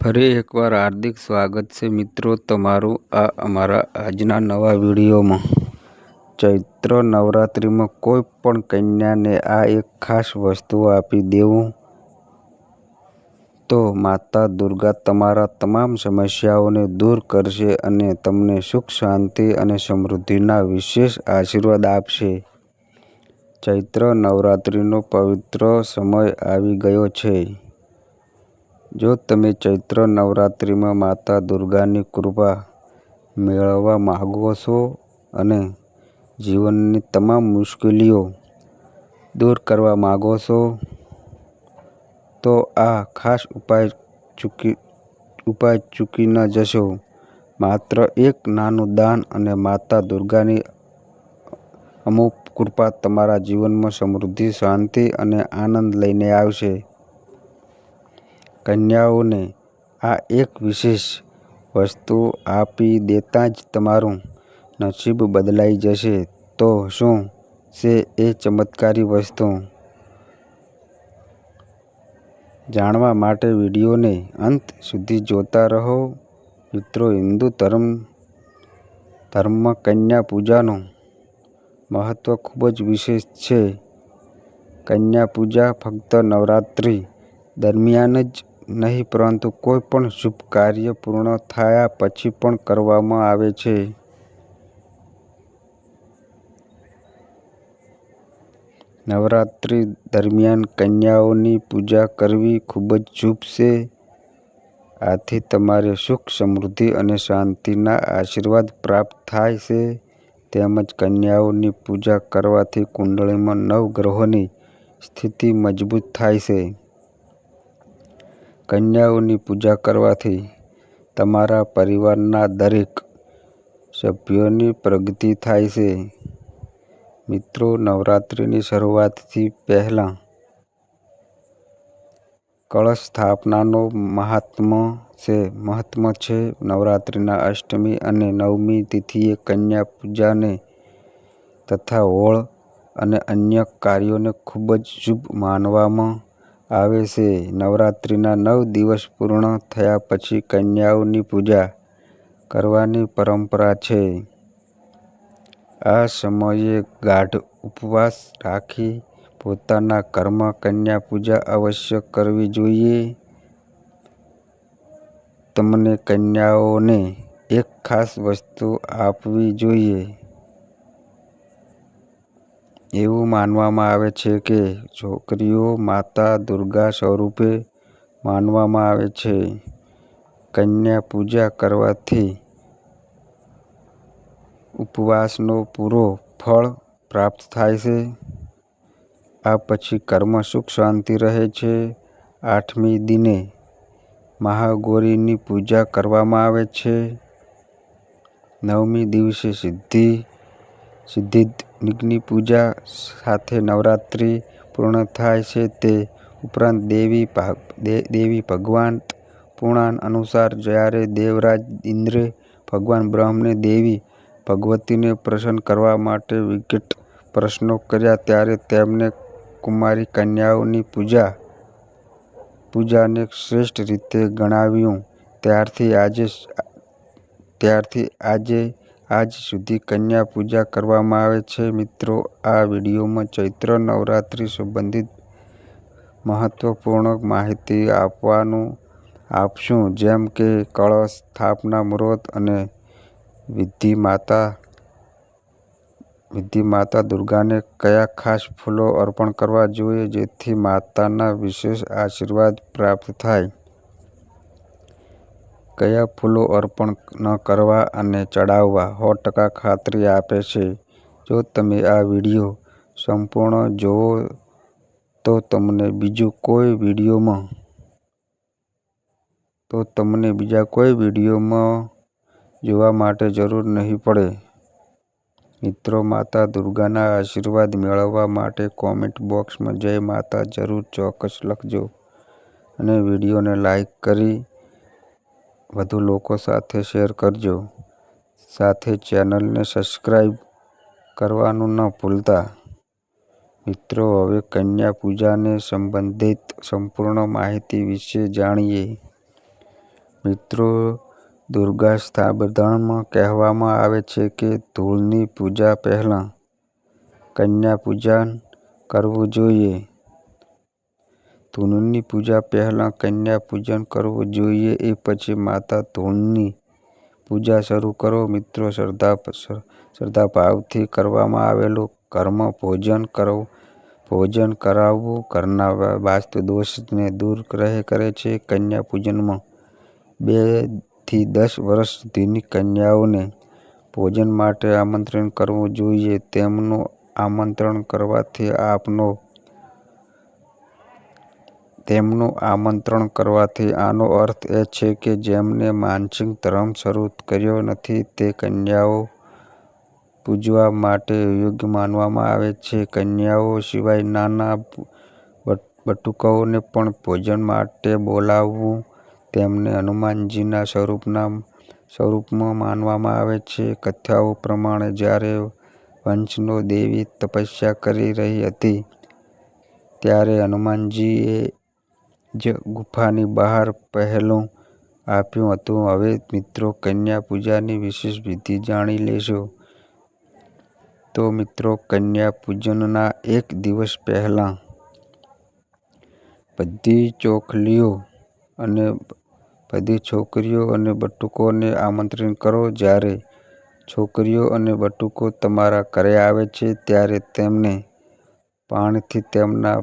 ફરી એકવાર હાર્દિક સ્વાગત છે મિત્રો તમારું આ અમારા આજના નવા વિડીયોમાં. ચૈત્ર નવરાત્રિમાં કોઈ પણ કન્યાને આ એક ખાસ વસ્તુ આપી દેવું તો માતા દુર્ગા તમારા તમામ સમસ્યાઓને દૂર કરશે અને તમને સુખ, શાંતિ અને સમૃદ્ધિના વિશેષ આશીર્વાદ આપશે. ચૈત્ર નવરાત્રિનો પવિત્ર સમય આવી ગયો છે. જો તમે ચૈત્ર નવરાત્રિમાં માતા દુર્ગાની કૃપા મેળવવા માગો છો અને જીવનની તમામ મુશ્કેલીઓ દૂર કરવા માગો છો, તો આ ખાસ ઉપાય ચૂકી ઉપાય ચૂકી ન જશો. માત્ર એક નાનું દાન અને માતા દુર્ગાની અમુક કૃપા તમારા જીવનમાં સમૃદ્ધિ, શાંતિ અને આનંદ લઈને આવશે. કન્યાઓને આ એક વિશેષ વસ્તુ આપી દેતાં જ તમારું નસીબ બદલાઈ જશે. તો શું છે એ ચમત્કારી વસ્તુ? જાણવા માટે વિડીયોને અંત સુધી જોતા રહો. મિત્રો, હિન્દુ ધર્મ ધર્મમાં કન્યા પૂજાનું મહત્ત્વ ખૂબ જ વિશેષ છે. કન્યા પૂજા ફક્ત નવરાત્રિ દરમિયાન જ નહીં, પરંતુ કોઈ પણ શુભ કાર્ય પૂર્ણ થયા પછી પણ કરવામાં આવે છે. નવરાત્રિ દરમિયાન કન્યાઓની પૂજા કરવી ખૂબ જ શુભ છે. આથી તમારે સુખ, સમૃદ્ધિ અને શાંતિના આશીર્વાદ પ્રાપ્ત થાય છે. તેમજ કન્યાઓની પૂજા કરવાથી કુંડળીમાં નવગ્રહોની સ્થિતિ મજબૂત થાય છે. કન્યાઓની પૂજા કરવાથી તમારા પરિવારના દરેક સભ્યોની પ્રગતિ થાય છે. મિત્રો, નવરાત્રિની શરૂઆતથી પહેલાં કળશ સ્થાપનાનો મહાત્મ્ય છે. મહત્ત્વ છે નવરાત્રિના અષ્ટમી અને નવમી તિથિએ કન્યા પૂજાને તથા હોળ અને અન્ય કાર્યોને ખૂબ જ શુભ માનવામાં આવે છે. નવરાત્રિના નવ દિવસ પૂર્ણ થયા પછી કન્યાઓની પૂજા કરવાની પરંપરા છે. આ સમયે ગાઢ ઉપવાસ રાખી પોતાના ઘરમાં કન્યા પૂજા અવશ્ય કરવી જોઈએ. તમને કન્યાઓને એક ખાસ વસ્તુ આપવી જોઈએ. એવું માનવામાં આવે છે કે છોકરીઓ માતા દુર્ગા સ્વરૂપે માનવામાં આવે છે. કન્યા પૂજા કરવાથી ઉપવાસનો પૂરો ફળ પ્રાપ્ત થાય છે. આ પછી ઘરમાં સુખ શાંતિ રહે છે. આઠમી દિને મહાગૌરીની પૂજા કરવામાં આવે છે. નવમી દિવસે સિદ્ધિ સિદ્ધિની પૂજા સાથે નવરાત્રિ પૂર્ણ થાય છે તે ઉપરાંત દેવી દેવી ભગવાન પુરાણ અનુસાર જ્યારે દેવરાજ ઇન્દ્રે ભગવાન બ્રહ્મને દેવી ભગવતીને પ્રસન્ન કરવા માટે વિકટ પ્રશ્નો કર્યા ત્યારે તેમણે કુમારી કન્યાઓની પૂજા, પૂજાને શ્રેષ્ઠ રીતે ગણાવ્યું. ત્યારથી આજે ત્યારથી આજે આજ સુધી કન્યા પૂજા કરવામાં આવે છે. મિત્રો, આ વિડીયોમાં ચૈત્ર નવરાત્રિ સંબંધિત મહત્ત્વપૂર્ણ માહિતી આપવાનું આપશું જેમ કે, કળશ સ્થાપના મુહૂર્ત અને વિધિ માતા વિધિ માતા દુર્ગાને કયા ખાસ ફૂલો અર્પણ કરવા જોઈએ જેથી માતાના વિશેષ આશીર્વાદ પ્રાપ્ત થાય? કયા ફૂલો અર્પણ ન કરવા અને ચડાવવા સો ટકા ખાતરી આપે છે? જો તમે આ વીડિયો સંપૂર્ણ જુઓ તો તમને બીજું કોઈ વિડીયોમાં, તો તમને બીજા કોઈ વિડીયોમાં જોવા માટે જરૂર નહીં પડે. મિત્રો, માતા દુર્ગાના આશીર્વાદ મેળવવા માટે કોમેન્ટ બોક્સમાં જય માતા જરૂર ચોક્કસ લખજો અને વિડીયોને લાઈક કરી વધુ લોકો સાથે શેર કરજો. સાથે ચેનલને સબસ્ક્રાઈબ કરવાનું ન ભૂલતા. મિત્રો, હવે કન્યા પૂજાને સંબંધિત સંપૂર્ણ માહિતી વિશે જાણીએ. મિત્રો, દુર્ગા શાસ્ત્રધર્મમાં કહેવામાં આવે છે કે ધૂળની પૂજા પહેલાં કન્યા પૂજન કરવું જોઈએ. ધૂળની પૂજા પહેલાં કન્યા પૂજન કરવું જોઈએ એ પછી માતા ધૂળની પૂજા શરૂ કરો. મિત્રો, શ્રદ્ધા શ્રદ્ધાભાવથી કરવામાં આવેલું ઘરમાં ભોજન કરાવવું ઘરના વાસ્તુ દોષને દૂર રહે, કરે છે. કન્યા પૂજનમાં બેથી દસ વર્ષ સુધીની કન્યાઓને ભોજન માટે આમંત્રણ કરવું જોઈએ. તેમનું આમંત્રણ કરવાથી આનો અર્થ એ છે કે જેમણે માનસિક ધર્મ શરૂ કર્યો નથી, તે કન્યાઓ પૂજવા માટે યોગ્ય માનવામાં આવે છે. કન્યાઓ સિવાય નાના બટુકોને પણ ભોજન માટે બોલાવવું તેમને હનુમાનજીના સ્વરૂપમાં માનવામાં આવે છે. કથાઓ પ્રમાણે જ્યારે વંશનો દેવી તપસ્યા કરી રહી હતી, ત્યારે હનુમાનજીએ જ ગુફાની બહાર પહેલું આપ્યું હતું. હવે મિત્રો કન્યા પૂજાની વિશેષ વિધિ જાણી લેશો. તો મિત્રો કન્યા પૂજનના એક દિવસ પહેલાં બધી છોકરીઓ અને બટુકોને આમંત્રિત કરો. જ્યારે છોકરીઓ અને બટુકો તમારા ઘરે આવે છે, ત્યારે તેમને પાણીથી તેમના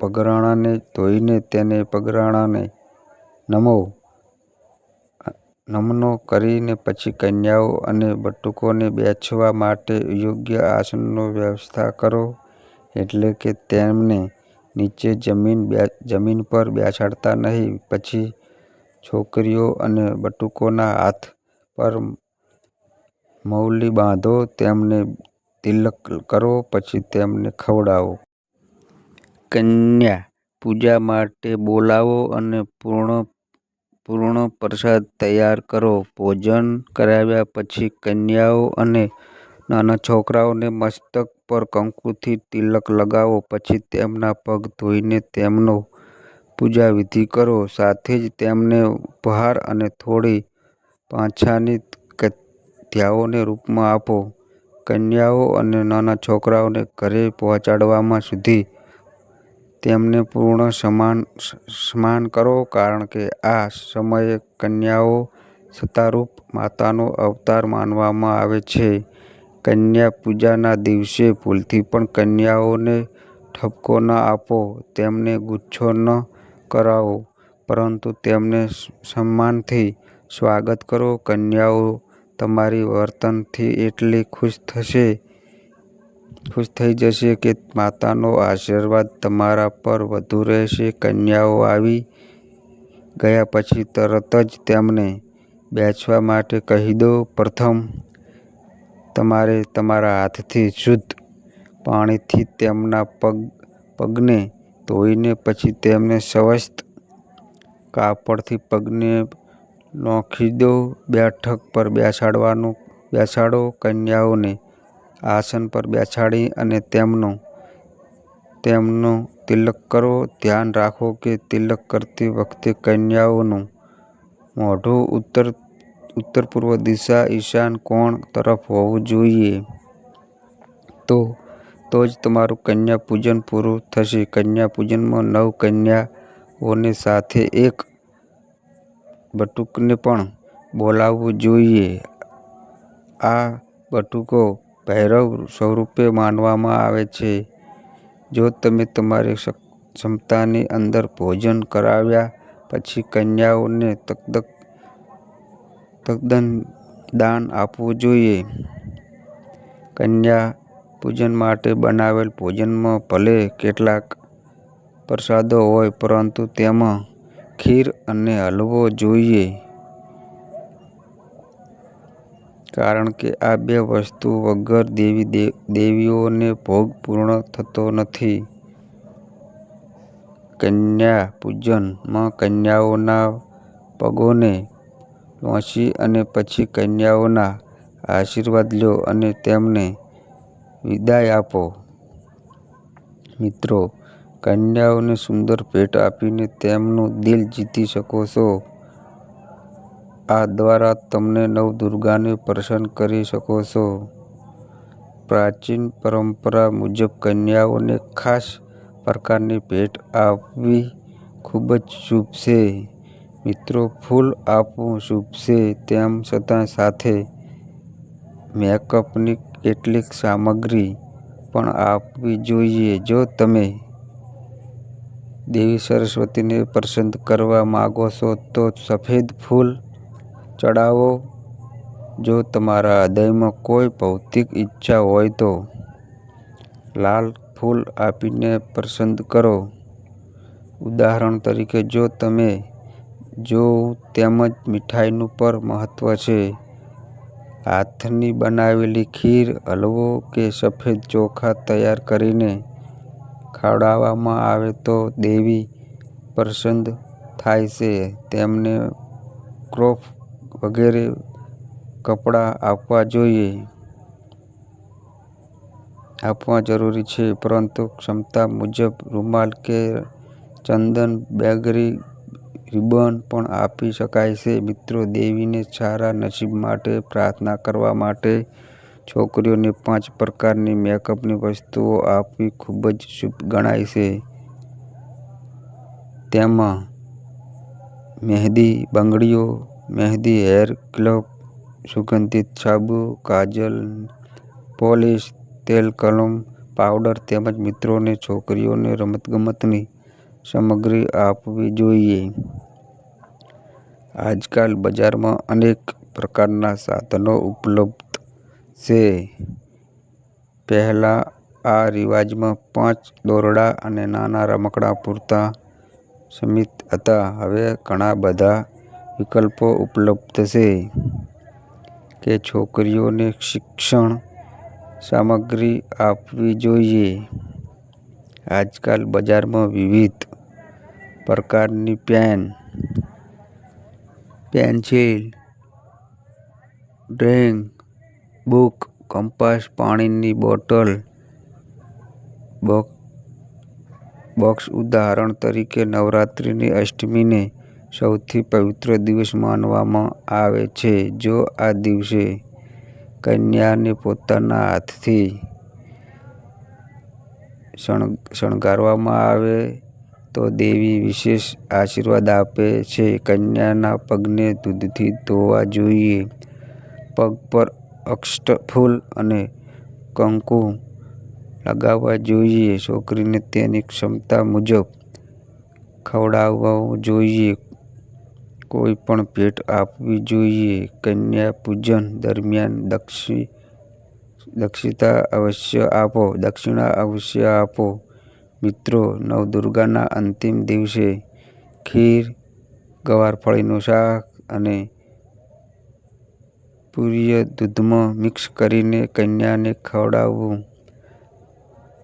પગરખાંને ધોઈને તેને પગરાણાને નમો નમનો કરીને પછી કન્યાઓ અને બટુકોને બેસવા માટે યોગ્ય આસનનો વ્યવસ્થા કરો. એટલે કે તેમને નીચે જમીન પર બેસાડતા નહીં. પછી છોકરીઓ અને બટુકોના હાથ પર મૌલી બાંધો, તેમને તિલક કરો પછી તેમને ખવડાવો. કન્યા પૂજા માટે બોલાવો અને પૂર્ણ પૂર્ણ પ્રસાદ તૈયાર કરો. ભોજન કરાવ્યા પછી કન્યાઓ અને નાના છોકરાઓને મસ્તક પર કંકુથી તિલક લગાવો. પછી તેમના પગ ધોઈને તેમનો પૂજા વિધિ કરો. સાથે જ તેમને ઉપહાર અને થોડી પાછાની કન્યાઓને રૂપમાં આપો. કન્યાઓ અને નાના છોકરાઓને ઘરે પહોંચાડવામાં સુધી તેમને પૂર્ણ સમાન સમાન કરો કારણ કે આ સમયે કન્યાઓ સત્તારૂપ માતાનો અવતાર માનવામાં આવે છે. કન્યા પૂજાના દિવસે ભૂલથી પણ કન્યાઓને ઠપકો ન આપો, તેમને ગુસ્સો ન કરાવો, પરંતુ તેમને સન્માનથી સ્વાગત કરો. કન્યાઓ તમારી વર્તનથી એટલી ખુશ થઈ જશે કે માતાનો આશીર્વાદ તમારા પર વધુ રહેશે. કન્યાઓ આવી ગયા પછી તરત જ તેમને બેસવા માટે કહી દો. પ્રથમ, તમારે તમારા હાથથી શુદ્ધ પાણીથી તેમના પગ, પગને ધોઈને પછી તેમને સ્વસ્થ કાપડથી પગને નોખી દો. બેઠક પર બેસાડવાનું, બેસાડો. કન્યાઓને આસન પર બેસાડી અને તેમને તિલક કરો. ધ્યાન રાખો કે તિલક કરતી વખતે કન્યાઓનું મોઢું ઉત્તર-પૂર્વ દિશા ઈશાન કોણ તરફ હોવું જોઈએ. તો જ તમારું કન્યા પૂજન પૂરું થશે. કન્યા પૂજનમાં નવ કન્યાઓની સાથે એક બટુકને પણ બોલાવવું જોઈએ. આ બટુકો ભૈરવ સ્વરૂપે માનવામાં આવે છે. જો તમે તમારી ક્ષમતાની અંદર ભોજન કરાવ્યા પછી કન્યાઓને તકદક તદ્દન દાન આપવું જોઈએ. કન્યા પૂજન માટે બનાવેલ ભોજનમાં ભલે કેટલાક પ્રસાદો હોય પરંતુ તેમાં ખીર અને હલવો જોઈએ. કારણ કે આ બે વસ્તુ વગર દેવી દેવીઓને ભોગ પૂર્ણ થતો નથી. કન્યા પૂજનમાં કન્યાઓના પગોને લુંછી અને પછી કન્યાઓના આશીર્વાદ લો અને તેમને વિદાય આપો. મિત્રો, કન્યાઓને સુંદર ભેટ આપીને તેમનું દિલ જીતી શકો છો. આ દ્વારા તમે નવદુર્ગાને પ્રસન્ન કરી શકો છો. પ્રાચીન પરંપરા મુજબ કન્યાઓને ખાસ પ્રકારની ભેટ આપવી ખૂબ જ શુભ છે. મિત્રો, ફૂલ આપવું શુભ છે તેમ છતાં સાથે મેકઅપની કેટલીક સામગ્રી પણ આપવી જોઈએ. જો તમે દેવી સરસ્વતીને પસંદ કરવા માગો છો તો સફેદ ફૂલ ચઢાવો. જો તમારા હૃદયમાં કોઈ ભૌતિક ઈચ્છા હોય તો લાલ ફૂલ આપીને પસંદ કરો. ઉદાહરણ તરીકે, જો તમે જોવું તેમજ મીઠાઈનું પણ મહત્ત્વ છે. હાથની બનાવેલી ખીર, હલવો કે સફેદ ચોખા તૈયાર કરીને ખવડાવવામાં આવે તો દેવી પ્રસન્ન થાય છે. તેમને ક્લોથ વગેરે કપડાં આપવા જોઈએ આપવા જરૂરી છે, પરંતુ ક્ષમતા મુજબ રૂમાલ કે ચંદન બેગરી રિબન પણ આપી શકાય છે. મિત્રો, દેવીને સારા નસીબ માટે પ્રાર્થના કરવા માટે છોકરીઓને પાંચ પ્રકારની મેકઅપની વસ્તુઓ આપવી ખૂબ જ શુભ ગણાય છે. તેમાં મહેંદી, બંગડીઓ, મહેંદી, હેર ક્લબ સુગંધિત સાબુ, કાજલ, પોલિશ, તેલ, કલમ, પાવડર તેમજ મિત્રોને છોકરીઓને રમતગમતની સામગ્રી આપવી જોઈએ. આજકાલ બજારમાં અનેક પ્રકારના સાધનો ઉપલબ્ધ છે. પહેલાં આ રિવાજમાં પાંચ દોરડા અને નાના રમકડાં પૂરતા સીમિત હતા. હવે ઘણા બધા વિકલ્પો ઉપલબ્ધ છે કે છોકરીઓને શિક્ષણ સામગ્રી આપવી જોઈએ. આજકાલ બજારમાં વિવિધ પ્રકારની pen, pencil, drawing book, compass, પાણીની બોટલ, બોક્સ ઉદાહરણ તરીકે, નવરાત્રિની અષ્ટમીને સૌથી પવિત્ર દિવસ માનવામાં આવે છે. જો આ દિવસે કન્યાને પોતાના હાથથી શણગારવામાં આવે, તો દેવી વિશેષ આશીર્વાદ આપે છે. કન્યાના પગને દૂધથી ધોવા જોઈએ. પગ પર અક્ષત અને કંકુ લગાવવા જોઈએ. છોકરીને તેની ક્ષમતા મુજબ ખવડાવવું જોઈએ. કોઈ પણ ભેટ આપવી જોઈએ. કન્યા પૂજન દરમિયાન દક્ષિ દક્ષિતા અવશ્ય આપો દક્ષિણા અવશ્ય આપો. મિત્રો, નવદુર્ગાના અંતિમ દિવસે ખીર, ગવારફળીનું શાક અને પૂર્ય દૂધમાં મિક્સ કરીને કન્યાને ખવડાવવું.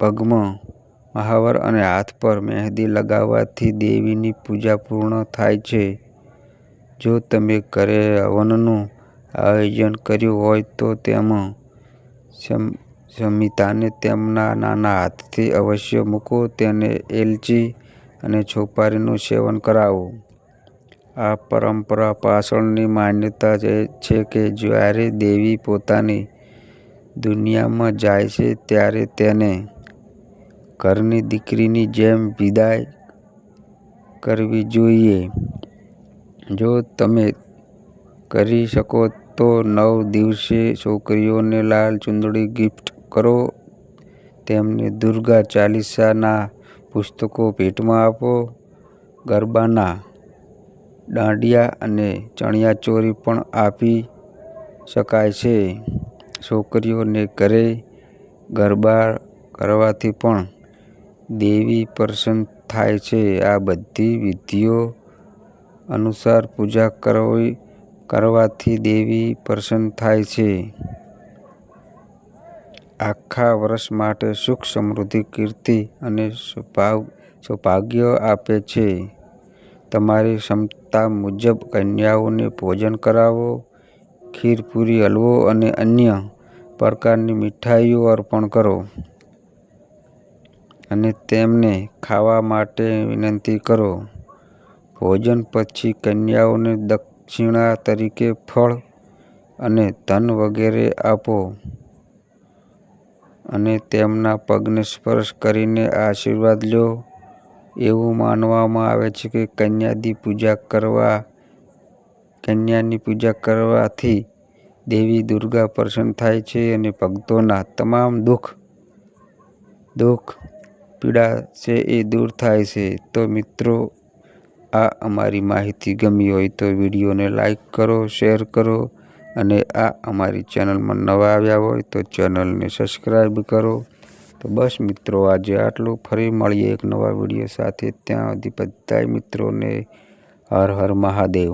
પગમાં મહાવર અને હાથ પર મહેંદી લગાવવાથી દેવીની પૂજા પૂર્ણ થાય છે. જો તમે ઘરે હવનનું આયોજન કર્યું હોય તો તેમાં સમિતાને તેમના નાના હાથથી અવશ્ય મૂકો. તેને એલચી અને છોપારીનું સેવન કરાવો. આ પરંપરા પાછળની માન્યતા છે કે જ્યારે દેવી પોતાની દુનિયામાં જાય છે ત્યારે તેને ઘરની દીકરીની જેમ વિદાય કરવી જોઈએ. જો તમે કરી શકો તો નવ દિવસે છોકરીઓને લાલ ચુંદડી ગિફ્ટ કરો. તેમને દુર્ગા ચાલીસાના પુસ્તકો ભેટમાં આપો. ગરબાના દાંડિયા અને ચણિયાચોળી પણ આપી શકાય છે. છોકરીઓને ઘરે ગરબા કરવાથી પણ દેવી પ્રસન્ન થાય છે. આ બધી વિધિઓ અનુસાર પૂજા કરવી કરવાથી દેવી પ્રસન્ન થાય છે. આખા વર્ષ માટે સુખ, સમૃદ્ધિ, કીર્તિ અને સૌભાગ્ય આપે છે. તમારી ક્ષમતા મુજબ કન્યાઓને ભોજન કરાવો. ખીરપૂરી હલવો અને અન્ય પ્રકારની મીઠાઈઓ અર્પણ કરો. અને તેમને ખાવા માટે વિનંતી કરો. ભોજન પછી કન્યાઓને દક્ષિણા તરીકે ફળ અને ધન વગેરે આપો અને તેમના પગને સ્પર્શ કરીને આશીર્વાદ લો. એવું માનવામાં આવે છે કે કન્યાની પૂજા કરવા કન્યાની પૂજા કરવાથી દેવી દુર્ગા પ્રસન્ન થાય છે અને ભક્તોના તમામ દુઃખ દુઃખ, પીડા છે એ દૂર થાય છે. તો મિત્રો આ અમારી માહિતી ગમી હોય તો વિડીયોને લાઈક કરો, શેર કરો અને આ અમારી ચેનલમાં નવા આવ્યા હોય તો ચેનલને સબસ્ક્રાઈબ કરો. તો બસ મિત્રો આજે આટલું. ફરી મળીએ એક નવા વીડિયો સાથે. ત્યાં સુધી બધાય મિત્રોને હર હર મહાદેવ.